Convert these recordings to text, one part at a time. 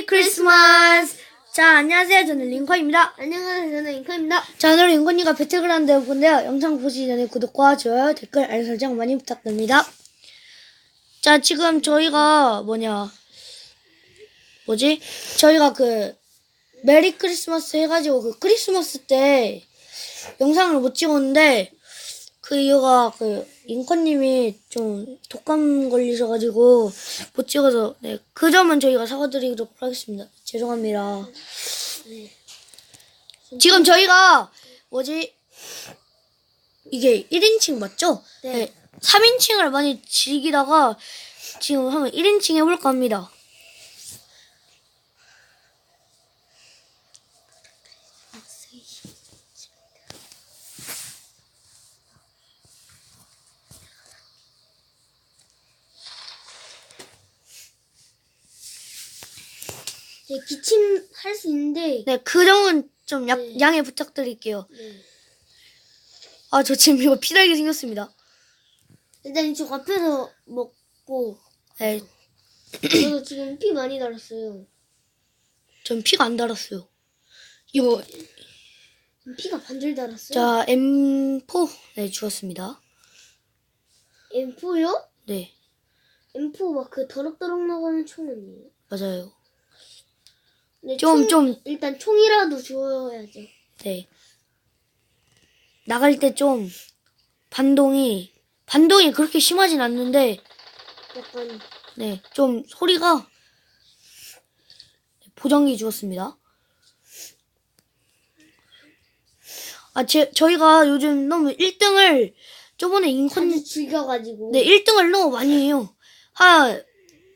메리 크리스마스! 자, 안녕하세요. 저는 링컨입니다. 안녕하세요. 저는 잉커입니다. 자, 오늘 링컨이가 배틀그라운드 해본데요. 영상 보시기 전에 구독과 좋아요, 댓글, 알림 설정 많이 부탁드립니다. 자, 지금 저희가 뭐냐, 뭐지? 저희가 그, 메리 크리스마스 해가지고 그 크리스마스 때 영상을 못 찍었는데, 그 이유가 그, 잉컨님이 좀 독감 걸리셔가지고 못 찍어서, 네, 그 점은 저희가 사과드리도록 하겠습니다. 죄송합니다. 지금 저희가 뭐지 이게 1인칭 맞죠? 네. 3인칭을 많이 즐기다가 지금 한번 1인칭 해볼까 합니다. 네, 기침 할 수 있는데. 네, 그 점은 좀 약, 네. 양해 부탁드릴게요. 네. 아, 저 지금 이거 피달게 생겼습니다. 일단 이쪽 앞에서 먹고. 네, 저도 지금 피 많이 달았어요. 전 피가 안 달았어요. 이거, 피가 반절 달았어요. 자, M4, 네, 주었습니다. M4요? 네, M4 막 그 더럭더럭 나가는 총 아니에요? 맞아요. 네, 좀, 총- 좀, 일단 총이라도 주어야죠. 네. 나갈 때 좀 반동이 반동이 그렇게 심하진 않는데 약간 네, 좀 소리가 보정기 주었습니다. 아, 제, 저희가 요즘 너무 1등을 저번에 인컨 즐겨가지고. 네, 1등을 너무 많이 해요. 한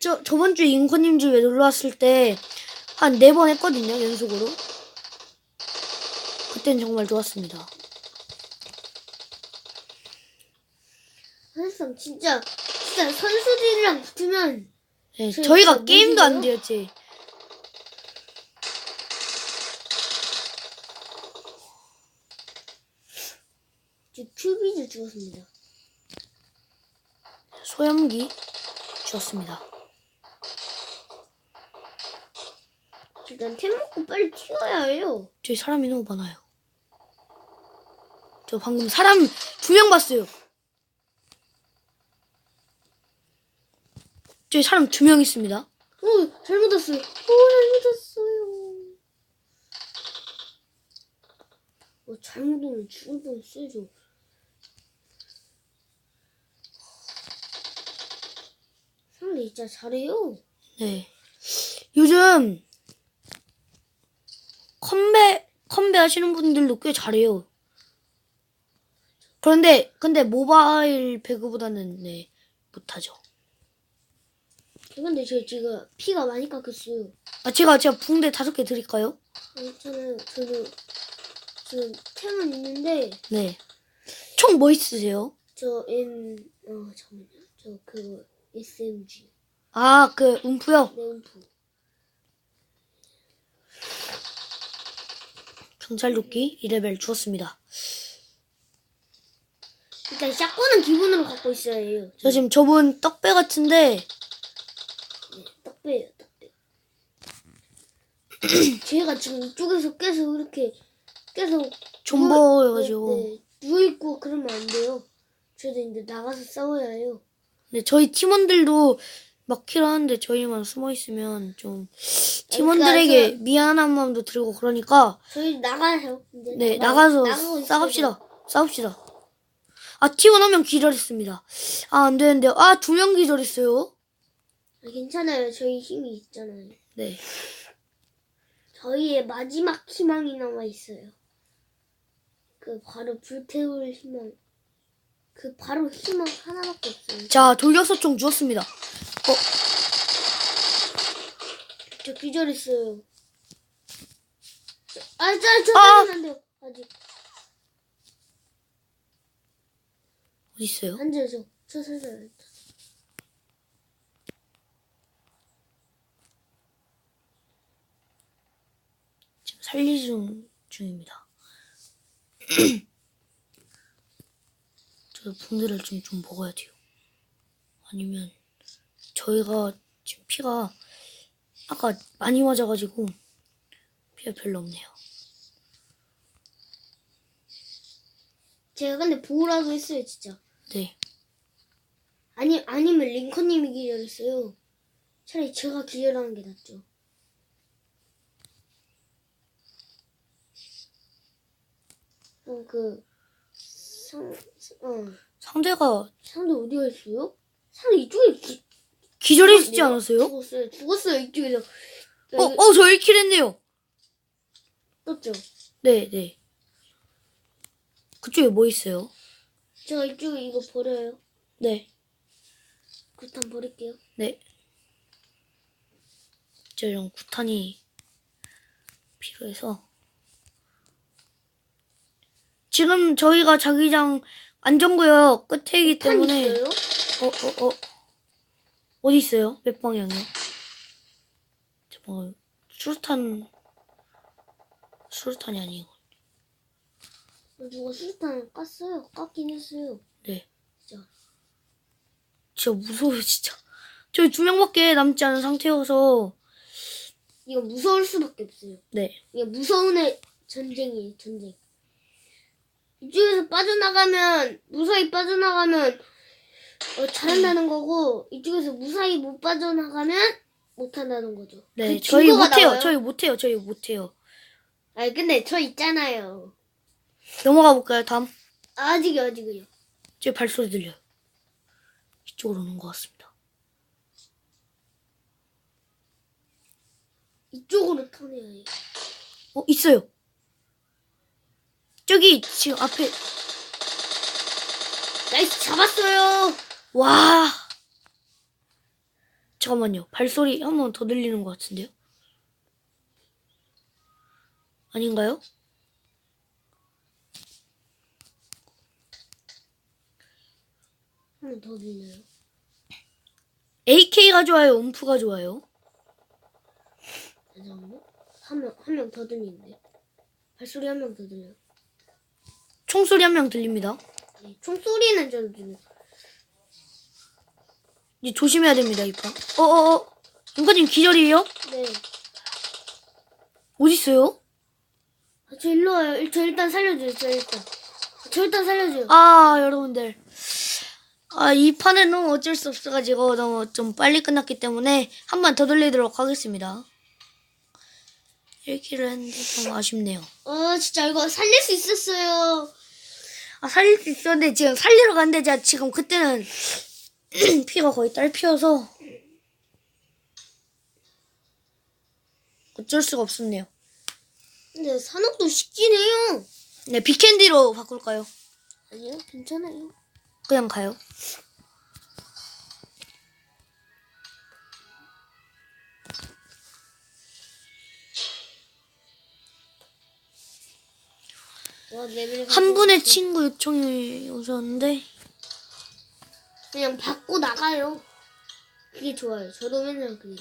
저, 저번 주에 인컨님 집에 놀러 왔을 때 한 네 번 했거든요, 연속으로. 그땐 정말 좋았습니다. 사실상 진짜 진짜 선수들이랑 붙으면 네, 저- 저희가 저 게임도 안 뭐지요? 되었지. 저 큐비즈 주었습니다. 소염기 주었습니다. 일단 템 먹고 빨리 튀어야 해요. 저희 사람이 너무 많아요. 저 방금 사람 두 명 봤어요. 저희 사람 두 명 있습니다. 오, 잘못 왔어요. 오, 잘못 왔어요. 어, 잘못 오면 죽을 뻔했어요. 상대 진짜 잘해요. 네. 요즘 컴배 컴배 하시는 분들도 꽤 잘해요. 그런데 근데 모바일 배그보다는 네 못하죠. 근데 저 지금 피가 많이 깎였어요. 아 제가 제가 붕대 다섯 개 드릴까요? 괜찮아요. 저도 지금 템은 있는데 네. 총 뭐 있으세요? 저 M 어 잠깐만요. 저그 SMG 아 그 음프요. 네온프 경찰도끼 2레벨 주었습니다. 일단 샷건은 기본으로 갖고 있어야 해요. 저 지금 저분 떡배 같은데 네, 떡배예요, 떡배. 제가 지금 이쪽에서 계속 이렇게 계속 존버여가지고 네, 네, 누워 있고 그러면 안 돼요. 저도 이제 나가서 싸워야 해요. 네, 저희 팀원들도 막 킬하는데 저희만 숨어 있으면 좀 팀원들에게 그러니까 미안한 마음도 들고 그러니까 저희 나가요. 이제 네 나가- 나가서 나가고 있어요. 싸웁시다 싸웁시다 아 팀원 한 명 기절했습니다 아 안 되는데 아 두 명 기절했어요 아, 괜찮아요. 저희 힘이 있잖아요. 네 저희의 마지막 희망이 남아 있어요. 그 바로 불태울 희망. 그 바로 희망 하나밖에 없어요. 자 돌격소총 주었습니다 저 기절했어요. 아, 저, 저, 아! 안 돼요. 아직. 어디 있어요 앉아서. 저, 저, 저. 지금 살리 중 중입니다 저 붕대를 좀, 좀 먹어야 돼요 아니면 저희가 지금 피가 아까 많이 맞아가지고 피가 별로 없네요. 제가 근데 보호라도 했어요 진짜. 네. 아니 아니면 링컨님이 기절했어요. 차라리 제가 기절하는 게 낫죠. 어 그 상, 어 상대가 상대 어디가 있어요? 상대 이쪽에 기, 기절했지 않았어요? 죽었어요. 죽었어요 이쪽에서. 어, 어, 저 1킬 했네요. 떴죠. 네, 네. 그쪽에 뭐 있어요? 제가 이쪽에 이거 버려요. 네, 구탄 버릴게요. 네. 저 이런 구탄이 필요해서. 지금 저희가 자기장 안전구역 끝에이기 탄 때문에. 있어요? 어, 어, 어. 어디 있어요? 몇 방향이요? 잠깐만. 수류탄, 수류탄이 아니고. 어, 누가 수류탄 깠어요. 깠긴 했어요. 네. 진짜. 진짜 무서워요, 진짜. 저희 두 명밖에 남지 않은 상태여서. 이거 무서울 수밖에 없어요. 네. 이게 무서운 애 전쟁이에요, 전쟁. 이쪽에서 빠져나가면, 무사히 빠져나가면, 어, 잘한다는 거고, 이쪽에서 무사히 못 빠져나가면, 못한다는 거죠. 네, 그 저희 증거가 못해요. 나와요? 저희 못해요. 저희 못해요. 아니, 근데 저 있잖아요. 넘어가 볼까요, 다음? 아직이요, 아직이요. 제 발소리 들려요. 이쪽으로 오는 것 같습니다. 이쪽으로 해요. 어, 있어요. 저기, 지금 앞에, 나이스, 잡았어요! 와. 잠깐만요. 발소리 한 번 더 들리는 것 같은데요? 아닌가요? 한번더 들려요. AK가 좋아요? 음프가 좋아요? 잠깐만요. 한 명, 한 명 더 들리는데. 발소리 한 명 더 들려요. 총소리 한 명 들립니다. 네, 총소리는 좀 들려요. 이제 조심해야 됩니다, 이판. 어어어. 인간님 기절이에요? 네. 어딨어요? 아, 저 일로 와요. 일- 저 일단 살려줘요. 저 일단. 저 일단 살려줘요. 아, 여러분들. 아, 이 판에는 어쩔 수 없어가지고 너무 좀 빨리 끝났기 때문에 한 번 더 돌리도록 하겠습니다. 1킬을 했는데 좀 아쉽네요. 어, 진짜 이거 살릴 수 있었어요. 아, 살릴 수 있었는데 지금 살리러 갔는데 제가 지금 그때는 피가 거의 딸피여서 어쩔 수가 없었네요. 근데 산업도 쉽긴 해요. 네, 비캔디로 바꿀까요? 아니요, 괜찮아요. 그냥 가요. 와, 레벨 한 분의 친구 요청이 오셨는데 그냥 받고 나가요. 그게 좋아요. 저도 맨날 그래.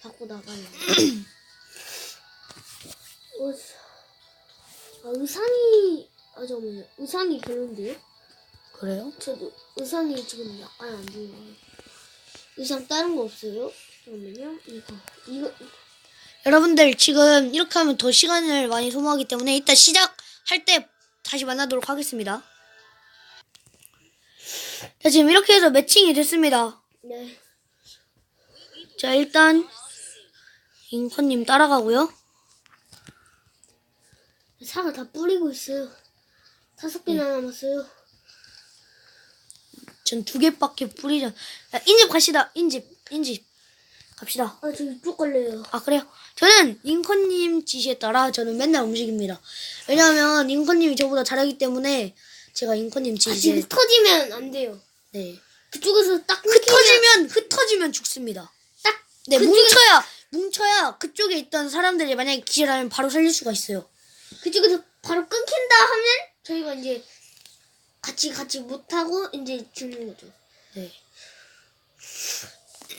받고 나가요. 어, 아, 의상이 아 잠깐만요. 의상이 별론데요? 그래요? 저도 의상이 지금 약간 안 좋아요. 의상 다른 거 없어요? 잠깐만요. 이거 이거 여러분들 지금 이렇게 하면 더 시간을 많이 소모하기 때문에 이따 시작할 때 다시 만나도록 하겠습니다. 자, 지금 이렇게 해서 매칭이 됐습니다. 네. 자, 일단 잉커님 따라가고요. 사과 다 뿌리고 있어요. 다섯 개나 남았어요. 전 두 개밖에 뿌리자. 야, 인집 갑시다. 인집, 인집. 갑시다. 아, 저 이쪽 갈래요. 아, 그래요? 저는 잉커님 지시에 따라 저는 맨날 움직입니다. 왜냐하면 잉커님이 저보다 잘하기 때문에 제가 잉커님 아, 지시에 지금 흩어지면 안 돼요. 네. 그쪽에서 딱 흩어지면 흩어지면 죽습니다. 딱 네, 그쪽에- 뭉쳐야 뭉쳐야 그쪽에 있던 사람들이 만약에 기절하면 바로 살릴 수가 있어요. 그쪽에서 바로 끊긴다 하면 저희가 이제 같이 같이 못하고 이제 죽는 거죠. 네.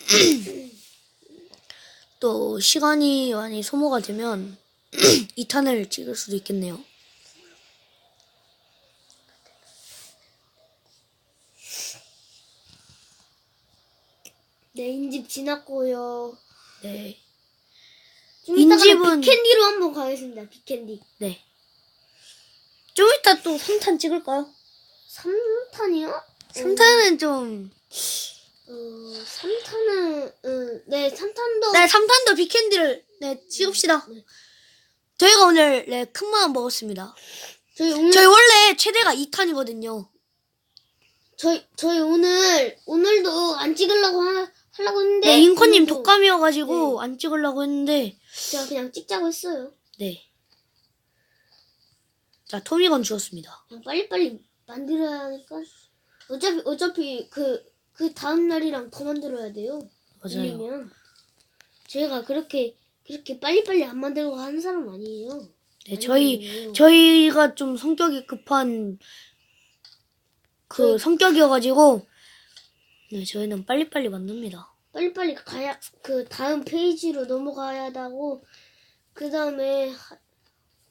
또 시간이 많이 소모가 되면 2탄을 찍을 수도 있겠네요. 네, 인집 지났고요. 네. 좀 이따가 인집은- 빅캔디로 한번 가겠습니다. 빅캔디. 네. 좀 이따 또 3탄 찍을까요? 3탄이요? 3탄은 좀, 어, 3탄은, 어, 네, 3탄도. 네, 3탄도 빅캔디를, 네, 찍읍시다. 네. 저희가 오늘, 네, 큰 마음 먹었습니다. 저희 오늘, 저희 원래 최대가 2탄이거든요. 저희, 저희 오늘, 오늘도 안 찍으려고 하, 하려고 했는데. 네, 잉커님 독감이어가지고 안 찍으려고 했는데, 제가 그냥 찍자고 했어요. 네. 자, 토미건 주었습니다. 그냥 빨리빨리 만들어야 하니까. 어차피, 어차피 그, 그 다음 날이랑 더 만들어야 돼요. 맞아요. 밀리면. 저희가 그렇게, 그렇게 빨리빨리 안 만들고 하는 사람 아니에요. 네, 저희, 아니에요. 저희가 좀 성격이 급한 그 저희- 성격이어가지고, 네, 저희는 빨리빨리 만듭니다. 빨리빨리 가야 그 다음 페이지로 넘어가야 하고 그 다음에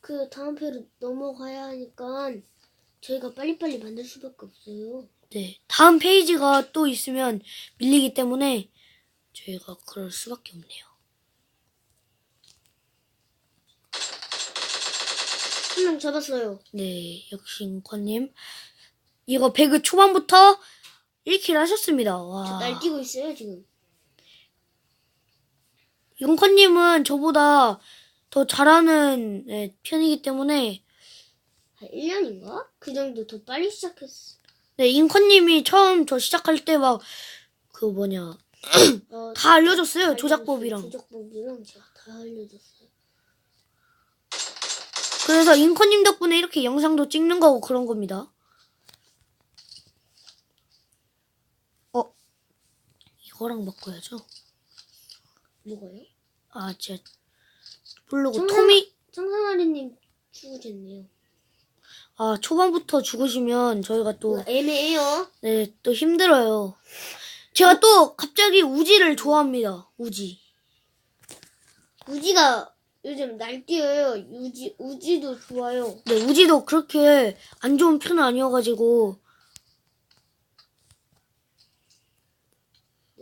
그 다음 페이지로 넘어가야 하니까 저희가 빨리빨리 만들 수밖에 없어요. 네, 다음 페이지가 또 있으면 밀리기 때문에 저희가 그럴 수밖에 없네요. 한 명 잡았어요. 네, 역시 잉커님. 이거 배그 초반부터 1킬 하셨습니다. 와. 날뛰고 있어요 지금. 잉커님은 저보다 더 잘하는 네, 편이기 때문에 한 1년인가? 그 정도 더 빨리 시작했어. 네, 잉커님이 처음 저 시작할 때 막 그 뭐냐 어, 다 알려줬어요 다 조작법이랑. 조작법이랑 제가 다 알려줬어요. 그래서 잉커님 덕분에 이렇게 영상도 찍는 거고 그런 겁니다 어 이거랑 바꿔야죠 누가요? 아 진짜 모르고 정상- 토미 청상아리님 죽으셨네요. 아 초반부터 죽으시면 저희가 또 뭐 애매해요. 네, 또 힘들어요. 제가 또 갑자기 우지를 좋아합니다. 우지. 우지가 요즘 날뛰어요. 우지 우지도 좋아요. 네, 우지도 그렇게 안 좋은 편은 아니어가지고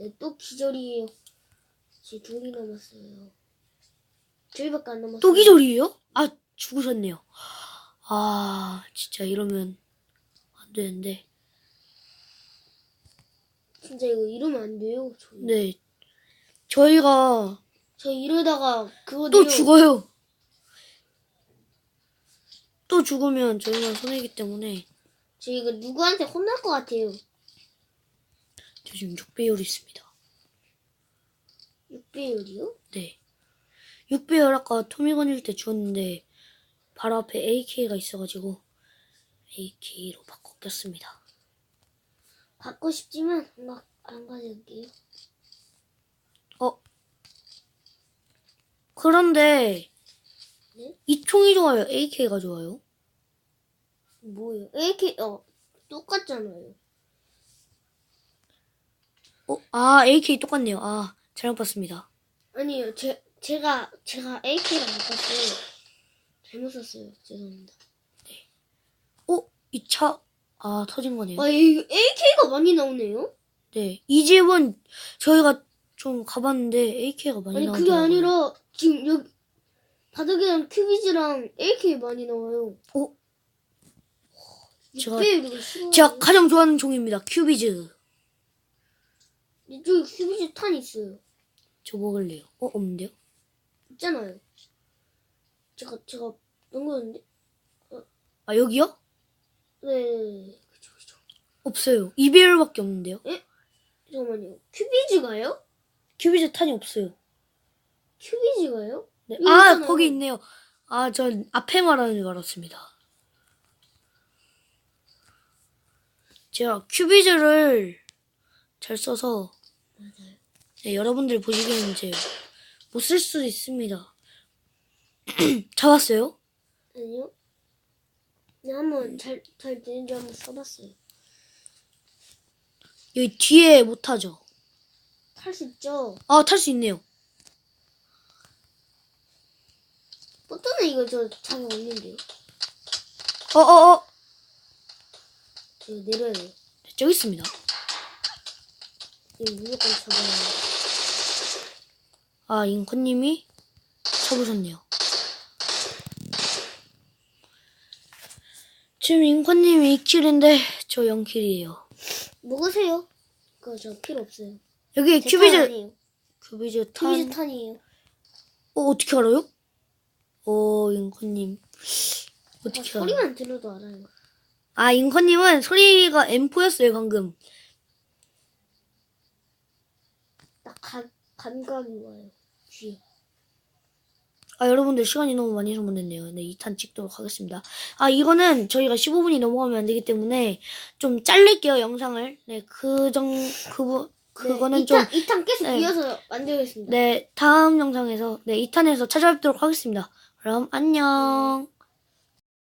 네, 또 기절이에요. 제 둘이 남았어요. 저희밖에 안 남았어요. 또 기절이에요? 아 죽으셨네요. 아 진짜 이러면 안 되는데. 진짜 이거 이러면 안 돼요. 저희, 네, 저희가 저 이러다가 그거 또. 죽어요. 또 죽으면 저희만 손해이기 때문에 저 이거 누구한테 혼날 것 같아요. 저 지금 6배율 있습니다. 6배율이요? 네. 6배열 아까 토미건일 때 주었는데 바로 앞에 AK가 있어가지고 AK로 바꿔 꼈습니다. 받고 싶지만 막 안 가져올게요. 어? 그런데 네? 이 총이 좋아요? AK가 좋아요? 뭐예요? AK 어 똑같잖아요. 어? 아 AK 똑같네요. 아 잘못 봤습니다. 아니요, 제 제가 제가 AK랑 바꿨어요. 잘못 썼어요. 죄송합니다. 어? 이 차 아 터진 거네요. 아, 이 AK가 많이 나오네요. 네. 이 집은 저희가 좀 가봤는데 AK가 많이 아니 나오더라고요. 그게 아니라 지금 여기 바닥이랑 큐비즈랑 AK 많이 나와요. 어? 제가- 6배율 이거 싫어. 제가 가장 좋아하는 종입니다. 큐비즈. 이쪽에 큐비즈 탄 있어요. 저 먹을래요. 어? 없는데요? 있잖아요. 제가 제가 넘겼는데. 아 여기요? 네. 그쵸 그쵸. 없어요. 2배율밖에 없는데요? 잠깐만요. 큐비즈가요? 큐비즈 탄이 없어요. 큐비즈가요? 네. 여기 아 있잖아요. 거기 있네요. 아 전 앞에 말하는 줄 알았습니다. 제가 큐비즈를 잘 써서. 네, 여러분들 보시기에는 이제 못 쓸 수도 있습니다. 잡았어요? 아니요. 그냥 한번 잘 잘 되는지 한번 써봤어요. 여기 뒤에 못 타죠. 탈 수 있죠. 아 탈 수 있네요. 보통은 이거 저 자격 없는데요. 어어어 저 내려야 돼요. 저기 있습니다. 무조건 잡아야 아, 잉커님이 잡으셨네요. 지금 잉커님이 2킬인데 저 0킬이에요. 먹으세요. 그거 저 필요 없어요. 여기 제 탄 큐비즈, 아니에요. 큐비즈 탄. 큐비즈 탄이에요. 어, 어떻게 알아요? 어, 잉커님. 아, 어떻게 알아요? 소리만 들어도 알아요. 아, 잉커님은 소리가 M4였어요, 방금. 딱 감, 감각이 와요. 귀에. 아, 여러분들 시간이 너무 많이 소모됐네요. 네, 2탄 찍도록 하겠습니다. 아, 이거는 저희가 15분이 넘어가면 안 되기 때문에 좀 자를게요, 영상을. 네, 그 정, 그거, 그거는 네, 좀, 2탄, 2탄 계속 네. 이어서 만들겠습니다. 네, 다음 영상에서, 네, 2탄에서 찾아뵙도록 하겠습니다. 그럼 안녕.